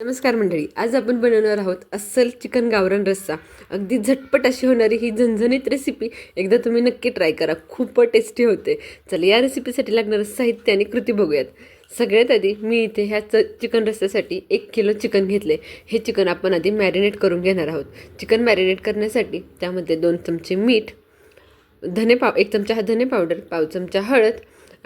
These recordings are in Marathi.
नमस्कार मंडळी आज आपण बनवणार आहोत अस्सल चिकन गावरान रस्सा. अगदी झटपट अशी होणारी ही झणझणीत रेसिपी एकदा तुम्ही नक्की ट्राय करा खूप टेस्टी होते. चल या रेसिपीसाठी लागणारं साहित्य आणि कृती बघूयात. सगळ्यात आधी मी इथे ह्या च चिकन रस्स्यासाठी एक किलो चिकन घेतले. हे चिकन आपण आधी मॅरिनेट करून घेणार आहोत. चिकन मॅरिनेट करण्यासाठी त्यामध्ये दोन चमचे मीठ धने पाव एक चमचा हा धने पावडर पाव चमचा हळद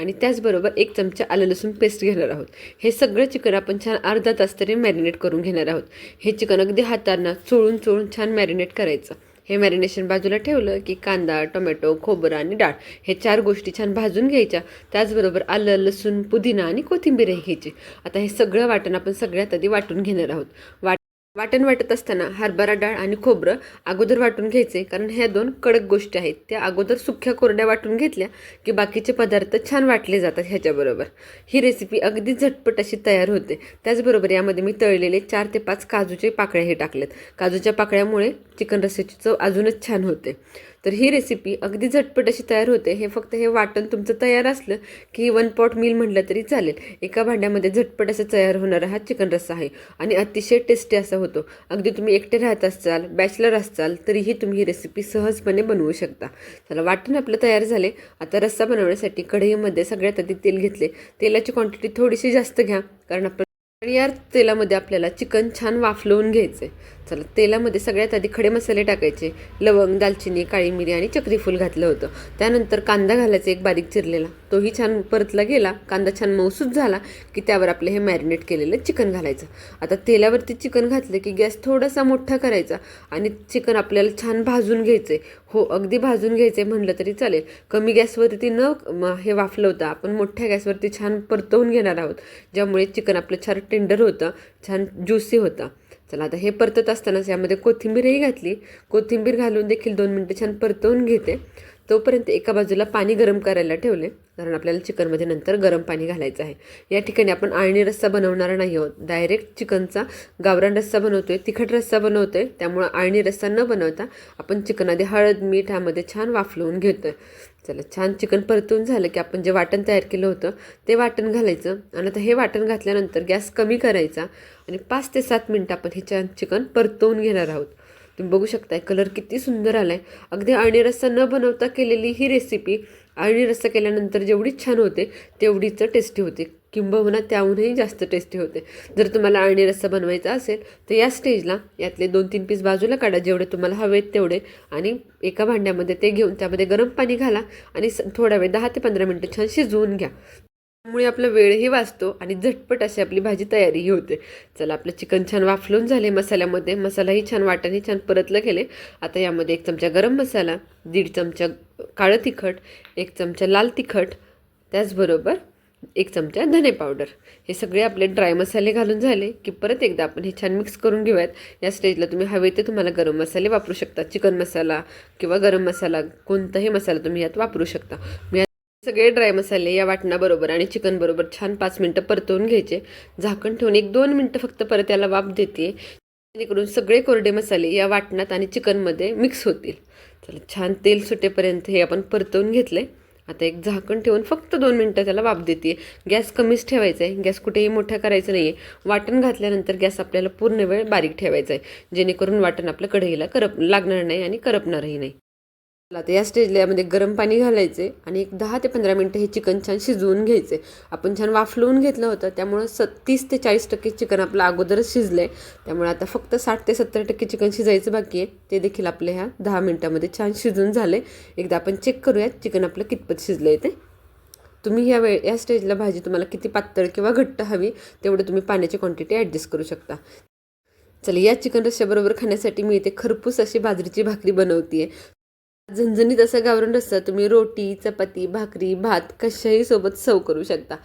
आणि त्याचबरोबर एक चमचा आलं लसूण पेस्ट घेणार आहोत. हे सगळं चिकन आपण छान अर्धा तास तरी मॅरिनेट करून घेणार आहोत. हे चिकन अगदी हातांना चोळून चोळून छान मॅरिनेट करायचं. हे मॅरिनेशन बाजूला ठेवलं की कांदा टोमॅटो खोबरं आणि डाळ हे चार गोष्टी छान भाजून घ्यायच्या. त्याचबरोबर आलं लसूण पुदिना आणि कोथिंबीरही घ्यायची. आता हे सगळं वाटण आपण सगळ्यात आधी वाटून घेणार आहोत. वाट वाटण वाटत असताना हरभरा डाळ आणि खोबरं अगोदर वाटून घ्यायचे कारण ह्या दोन कडक गोष्टी आहेत. त्या अगोदर सुख्या कोरड्या वाटून घेतल्या की बाकीचे पदार्थ छान वाटले जातात ह्याच्याबरोबर. ही रेसिपी अगदी झटपट अशी तयार होते. त्याचबरोबर यामध्ये मी तळलेले चार ते पाच काजूचे पाकळ्या हे टाकलेत. काजूच्या पाकळ्यामुळे चिकन रस्स्याची चव अजूनच छान होते. तर ही रेसिपी अगदी झटपट अशी तयार होते. हे फक्त हे वाटण तुमचं तयार असलं की वन पॉट मील म्हटलं तरी चालेल. एका भांड्यामध्ये झटपट असं तयार होणारा हा चिकन रस्सा आहे आणि अतिशय टेस्टी असा होतो. अगदी तुम्ही एकटे राहत असाल बॅचलर असाल तरीही तुम्ही ही रेसिपी सहजपणे बनवू शकता. चला वाटण आपलं तयार झाले. आता रस्सा बनवण्यासाठी कढईमध्ये सगळ्यात आधी तेल घेतले. तेलाची क्वांटिटी थोडीशी जास्त घ्या कारण आपण आणि यार तेलामध्ये आपल्याला चिकन छान वाफलवून घ्यायचं आहे चला तेलामध्ये सगळ्यात आधी खडे मसाले टाकायचे. लवंग दालचिनी काळी मिरी आणि चक्रीफूल घातलं होतं. त्यानंतर कांदा घालायचा एक बारीक चिरलेला. तोही छान परतला गेला. कांदा छान मौसूद झाला की त्यावर आपलं हे मॅरिनेट केलेलं चिकन घालायचं. आता तेलावरती चिकन घातलं की गॅस थोडासा मोठा करायचा आणि चिकन आपल्याला छान भाजून घ्यायचं आहे हो अगदी भाजून घ्यायचं म्हणलं तरी चालेल. कमी गॅसवरती न हे वाफलवता आपण मोठ्या गॅसवरती छान परतवून घेणार आहोत. ज्यामुळे चिकन आपलं छान टेंडर होतं छान ज्युसी होतं. चला आता हे परतत असतानाच यामध्ये कोथिंबीरही घातली. कोथिंबीर घालून देखील दोन मिनटं छान परतवून घेते. तोपर्यंत एका बाजूला पाणी गरम करायला ठेवले. कारण आपल्याला चिकनमध्ये नंतर गरम पाणी घालायचं आहे. या ठिकाणी आपण आळणी रस्सा बनवणार नाही आहोत. डायरेक्ट चिकनचा गावरान रस्सा बनवतोय तिखट रस्सा बनवतोय. त्यामुळं आळणी रस्सा न बनवता आपण चिकनामध्ये हळद मीठ ह्यामध्ये छान वाफलवून घेतोय. चला छान चिकन परतून झालं की आपण जे वाटण तयार केलं होतं ते वाटण घालायचं. आणि आता हे वाटण घातल्यानंतर गॅस कमी करायचा. आणि पाच ते सात मिनटं आपण हे छान चिकन परतवून घेणार आहोत. तुम्ही बघू शकताय कलर किती सुंदर आला आहे अगदी आणि रस्सा न बनवता केलेली ही रेसिपी आणि रस्सा केल्यानंतर जेवढी छान होते तेवढीच टेस्टी होते. किंबहुना त्याहूनही जास्त टेस्टी होते. जर तुम्हाला आणि रस्सा बनवायचा असेल तर या स्टेजला यातले दोन तीन पीस बाजूला काढा जेवढे तुम्हाला हवेत तेवढे. आणि एका भांड्यामध्ये ते घेऊन त्यामध्ये गरम पाणी घाला आणि स- थोडा वेळ दहा ते पंधरा मिनटं छान शिजवून घ्या. त्यामुळे आपला वेळही वाचतो आणि झटपट अशी आपली भाजी तयारीही होते. चला आपलं चिकन छान वाफलून झाले मसाल्यामध्ये. मसालाही छान वाटणही छान परतलं गेले. आता यामध्ये एक चमचा गरम मसाला दीड चमचा काळं तिखट एक चमचा लाल तिखट त्याचबरोबर एक चमचा धने पावडर. हे सगळे आपले ड्राय मसाले घालून झाले की परत एकदा आपण हे छान मिक्स करून घेऊयात. या स्टेजला तुम्ही हवे ते तुम्हाला गरम मसाले वापरू शकता. चिकन मसाला किंवा गरम मसाला कोणताही मसाला तुम्ही यात वापरू शकता. मी सगळे ड्राय मसाले या वाटणाबरोबर आणि चिकनबरोबर छान पाच मिनटं परतवून घ्यायचे. झाकण ठेवून एक दोन मिनटं फक्त परत याला वाफ देते. जेणेकरून सगळे कोरडे मसाले या वाटणात आणि चिकनमध्ये मिक्स होतील. चला छान तेल सुटेपर्यंत हे आपण परतवून घेतले आता एक झाकण ठेवून फक्त दोन मिनटं त्याला वाफ देते. गॅस कमीच ठेवायचा आहे. गॅस कुठेही मोठा करायचा नाही आहे वाटण घातल्यानंतर गॅस आपल्याला पूर्ण वेळ बारीक ठेवायचा आहे. जेणेकरून वाटण आपल्या कढईला करप लागणार नाही आणि करपणारही नाही. आता या स्टेजला यामध्ये म्हणजे गरम पाणी घालायचे आणि एक दहा ते पंधरा मिनटं हे चिकन छान शिजवून घ्यायचे. आपण छान वाफलवून घेतलं होतं त्यामुळं स तीस ते चाळीस टक्के चिकन आपलं अगोदरच शिजलं आहे त्यामुळे आता फक्त साठ ते सत्तर टक्के चिकन शिजायचं बाकी आहे. ते देखील आपल्या ह्या दहा मिनटामध्ये छान शिजून झाले एकदा आपण चेक करूयात चिकन आपलं कितपत शिजलं आहे ते. तुम्ही या वेळ या स्टेजला भाजी तुम्हाला किती पातळ किंवा घट्ट हवी तेवढं तुम्ही पाण्याची क्वांटिटी ॲडजस्ट करू शकता. चला या चिकन रश्श्याबरोबर खाण्यासाठी मी इथे खरपूस अशी बाजरीची भाकरी बनवते आहे झणझणीत असा गावरून रस्सा तुम्ही रोटी चपाती भाकरी भात कशाही सोबत सर्व करू शकता.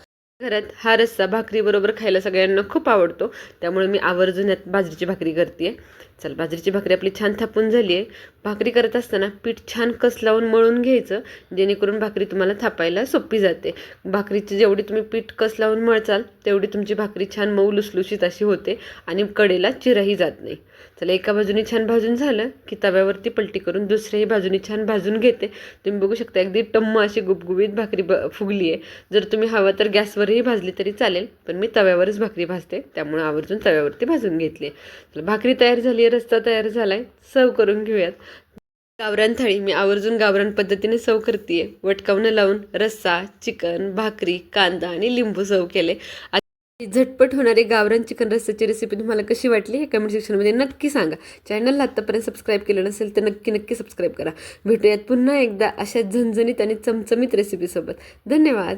घरात हा रस्सा भाकरीबरोबर खायला सगळ्यांना खूप आवडतो. त्यामुळे मी आवर्जून यात बाजरीची भाकरी करते चल बाजरीची भाकरी आपली छान थापून झाली आहे भाकरी करत असताना पीठ छान कस लावून मळून घ्यायचं जेणेकरून भाकरी तुम्हाला थापायला सोपी जाते. भाकरीची जेवढी तुम्ही पीठ कस लावून मळचाल तेवढी तुमची भाकरी छान मऊ लुसलुशीत अशी होते आणि कडेला चिराही जात नाही. चला एका बाजूने छान भाजून झालं की तव्यावरती पलटी करून दुसऱ्याही बाजूने छान भाजून घेते. तुम्ही बघू शकता अगदी टम्म अशी गुबगुबीत भाकरी ब फुगली आहे जर तुम्ही हवं तर गॅसवरही भाजली तरी चालेल पण मी तव्यावरच भाकरी भाजते त्यामुळे आवर्जून तव्यावरती भाजून घेतली चला भाकरी तयार झाली आहे रस्ता तयार झाला आहे सर्व करून घेऊयात. गावरान थाळी मी आवर्जून गावरान पद्धतीने सर्व करते वटकावणं लावून रस्सा चिकन भाकरी कांदा आणि लिंबू सर्व केले. झटपट होणारी गावरान चिकन रस्त्याची रेसिपी तुम्हाला कशी वाटली हे कमेंट सेक्शनमध्ये नक्की सांगा. चॅनलला आत्तापर्यंत सबस्क्राईब केलं नसेल तर नक्की नक्की सबस्क्राईब करा. भेटूयात पुन्हा एकदा अशा झणझणीत आणि चमचमीत रेसिपीसोबत धन्यवाद.